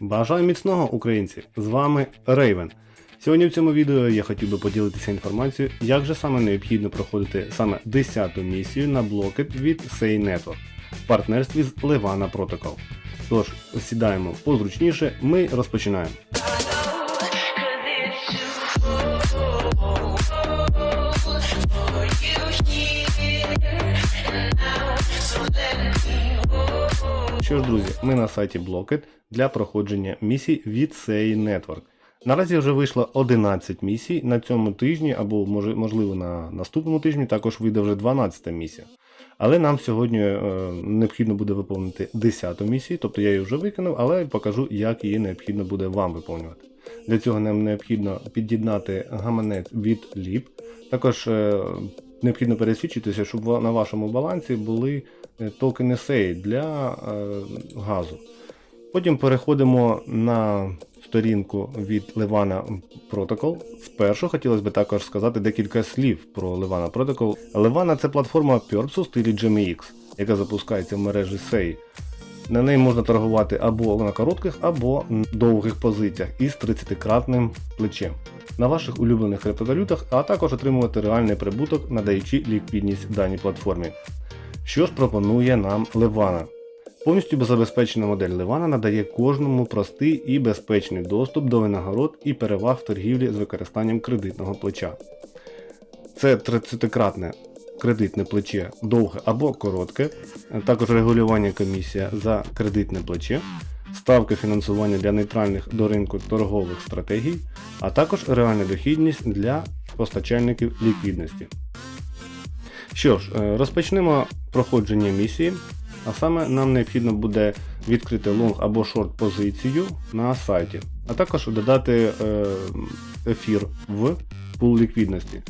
Бажаю міцного українці! З вами Рейвен. Сьогодні в цьому відео я хотів би поділитися інформацією, як же саме необхідно проходити саме 10-ту місію на блокет від Say в партнерстві з Levana Protocol. Тож, сідаємо позручніше, ми розпочинаємо. Що ж, друзі, ми на сайті Blocket для проходження місій від Say Network. Наразі вже вийшло 11 місій на цьому тижні, або можливо на наступному тижні також вийде вже 12 місія. Але нам сьогодні е, необхідно буде виповнити 10 місію, тобто я її вже виконав, але покажу, як її необхідно буде вам виконувати. Для цього нам необхідно під'єднати гаманець від LIP. Також е, необхідно пересвідчитися, щоб на вашому балансі були е, токени SEI для е, газу. Потім переходимо на сторінку від Levana Protocol. Вперше хотілося б також сказати декілька слів про Levana Protocol. Levana це платформа PURPS у стилі GMX, яка запускається в мережі SEI. На неї можна торгувати або на коротких, або довгих позиціях із 30-кратним плечем на ваших улюблених криптовалютах, а також отримувати реальний прибуток, надаючи ліквідність даній платформі. Що ж пропонує нам Levana? Повністю забезпечена модель Levana надає кожному простий і безпечний доступ до винагород і переваг в торгівлі з використанням кредитного плеча. Це 30-кратне кредитне плече довге або коротке, також регулювання комісія за кредитне плече, ставки фінансування для нейтральних до ринку торгових стратегій, а також реальна дохідність для постачальників ліквідності. Що ж, е, розпочнемо проходження місії. А саме нам необхідно буде відкрити лонг або шорт позицію на сайті, а також додати е, ефір в пул ліквідності.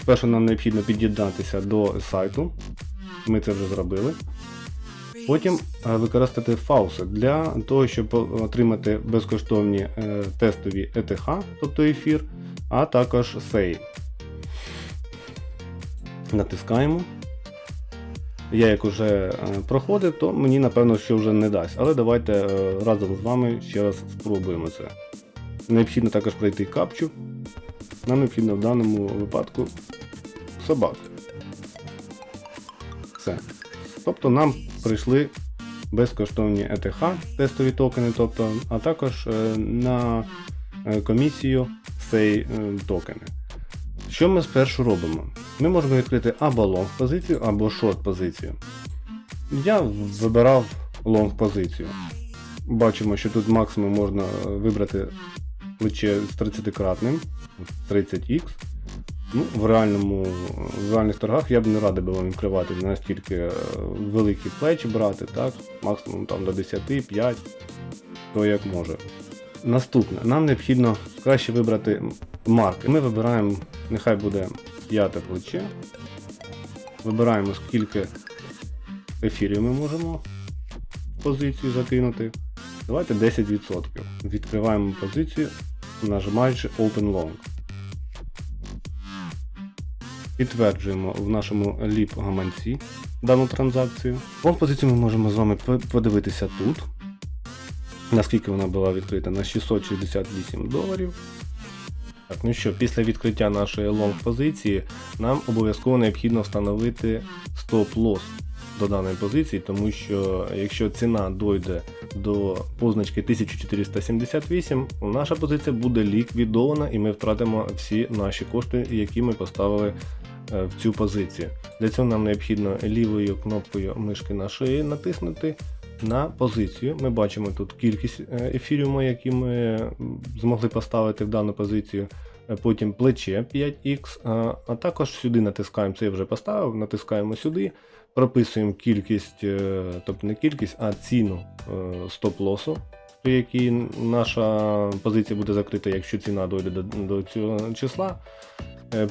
Спершу нам необхідно під'єднатися до сайту, ми це вже зробили. Потім е, використати фаусет для того, щоб отримати безкоштовні е, тестові ETH, тобто ефір, а також SEI. Натискаємо. Я як уже е, проходив, то мені напевно що вже не дасть. Але давайте е, разом з вами ще раз спробуємо це. Необхідно також пройти капчу. Нам необхідно в даному випадку собак. Все. Тобто нам прийшли безкоштовні ETH, тестові токени, тобто, а також е, на е, комісію цей е, токени. Що ми спершу робимо? Ми можемо відкрити або лонг позицію, або шорт позицію. Я вибирав лонг позицію. Бачимо, що тут максимум можна вибрати плече з 30-кратним, 30х. Ну, в, реальному, в реальних торгах я б не радий би вам відкривати настільки е, великі плечі брати, так? максимум там до 10, 5, то як може. Наступне, нам необхідно краще вибрати марки. Ми вибираємо, нехай буде п'яте плече. Вибираємо скільки ефірів ми можемо в позицію закинути. Давайте 10%. Відкриваємо позицію, нажимаючи Open Long. Підтверджуємо в нашому ліп гаманці дану транзакцію. Long позицію ми можемо з вами подивитися тут. Наскільки вона була відкрита на 668 доларів. Так, ну що, після відкриття нашої лонг позиції нам обов'язково необхідно встановити стоп-лосс до даної позиції, тому що якщо ціна дойде до позначки 1478, наша позиція буде ліквідована і ми втратимо всі наші кошти, які ми поставили е, в цю позицію. Для цього нам необхідно лівою кнопкою мишки на шиї натиснути на позицію. Ми бачимо тут кількість е, ефіріуму, які ми змогли поставити в дану позицію. Е, Потім плече 5х, а, також сюди натискаємо, це я вже поставив, натискаємо сюди, прописуємо кількість, е, тобто не кількість, а ціну е, стоп-лосу, при якій наша позиція буде закрита, якщо ціна дойде до, до цього числа.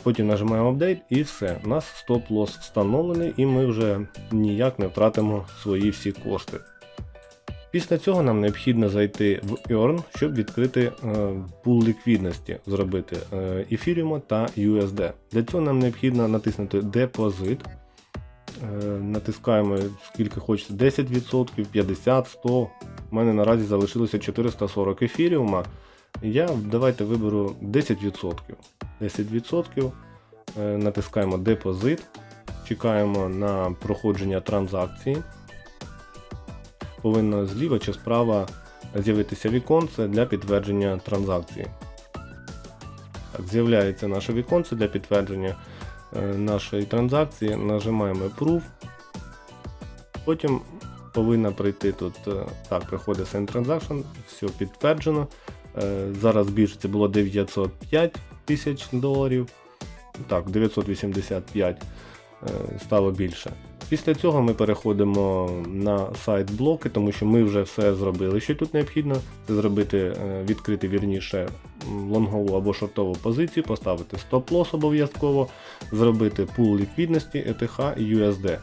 Потім нажимаємо Update і все. У нас стоп-лосс встановлений, і ми вже ніяк не втратимо свої всі кошти. Після цього нам необхідно зайти в Earn, щоб відкрити е, пул ліквідності, зробити е, та USD. Для цього нам необхідно натиснути Депозит, Е, Натискаємо скільки хочете, 10%, 50, 100. У мене наразі залишилося 440 ефіріума. Я давайте виберу 10%. 10%. Е, Натискаємо депозит. Чекаємо на проходження транзакції. Повинно зліва чи справа з'явитися віконце для підтвердження транзакції. Так, з'являється наше віконце для підтвердження е, нашої транзакції. Нажимаємо Approve. Потім повинна прийти тут. е, Так, приходить Send Transaction, все підтверджено. Е, Зараз більше це було 905 тисяч доларів. Так, 985 е, стало більше. Після цього ми переходимо на сайт блоки, тому що ми вже все зробили, що тут необхідно. Це зробити, е, відкрити вірніше лонгову або шортову позицію, поставити стоп-лос обов'язково, зробити пул ліквідності ETH і USD.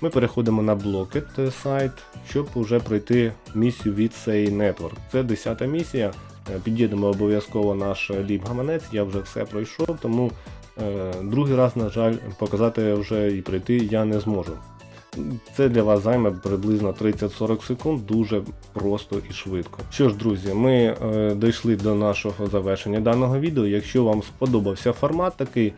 Ми переходимо на Blocket сайт, щоб вже пройти місію від Say Network. Це 10 місія. Е, Під'їдемо обов'язково наш ліп-гаманець, я вже все пройшов, тому е, другий раз, на жаль, показати вже і пройти я не зможу. Це для вас займе приблизно 30-40 секунд, дуже просто і швидко. Що ж, друзі, ми е, дійшли до нашого завершення даного відео. Якщо вам сподобався формат такий,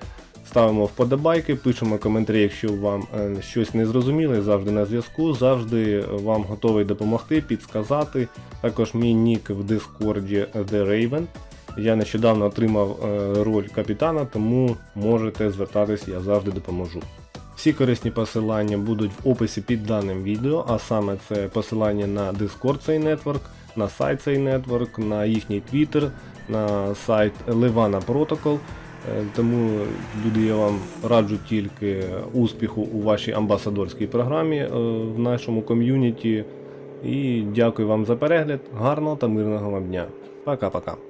ставимо вподобайки, пишемо коментарі, якщо вам е, щось не зрозуміло, завжди на зв'язку, завжди вам готовий допомогти, підсказати. Також мій нік в Дискорді The Raven. Я нещодавно отримав е, роль капітана, тому можете звертатись, я завжди допоможу. Всі корисні посилання будуть в описі під даним відео, а саме це посилання на Discord цей нетворк, на сайт цей нетворк, на їхній Twitter, на сайт Levana Protocol. Е, Тому, люди, я вам раджу тільки успіху у вашій амбасадорській програмі е, в нашому ком'юніті. І дякую вам за перегляд. Гарного та мирного вам дня. Пока-пока.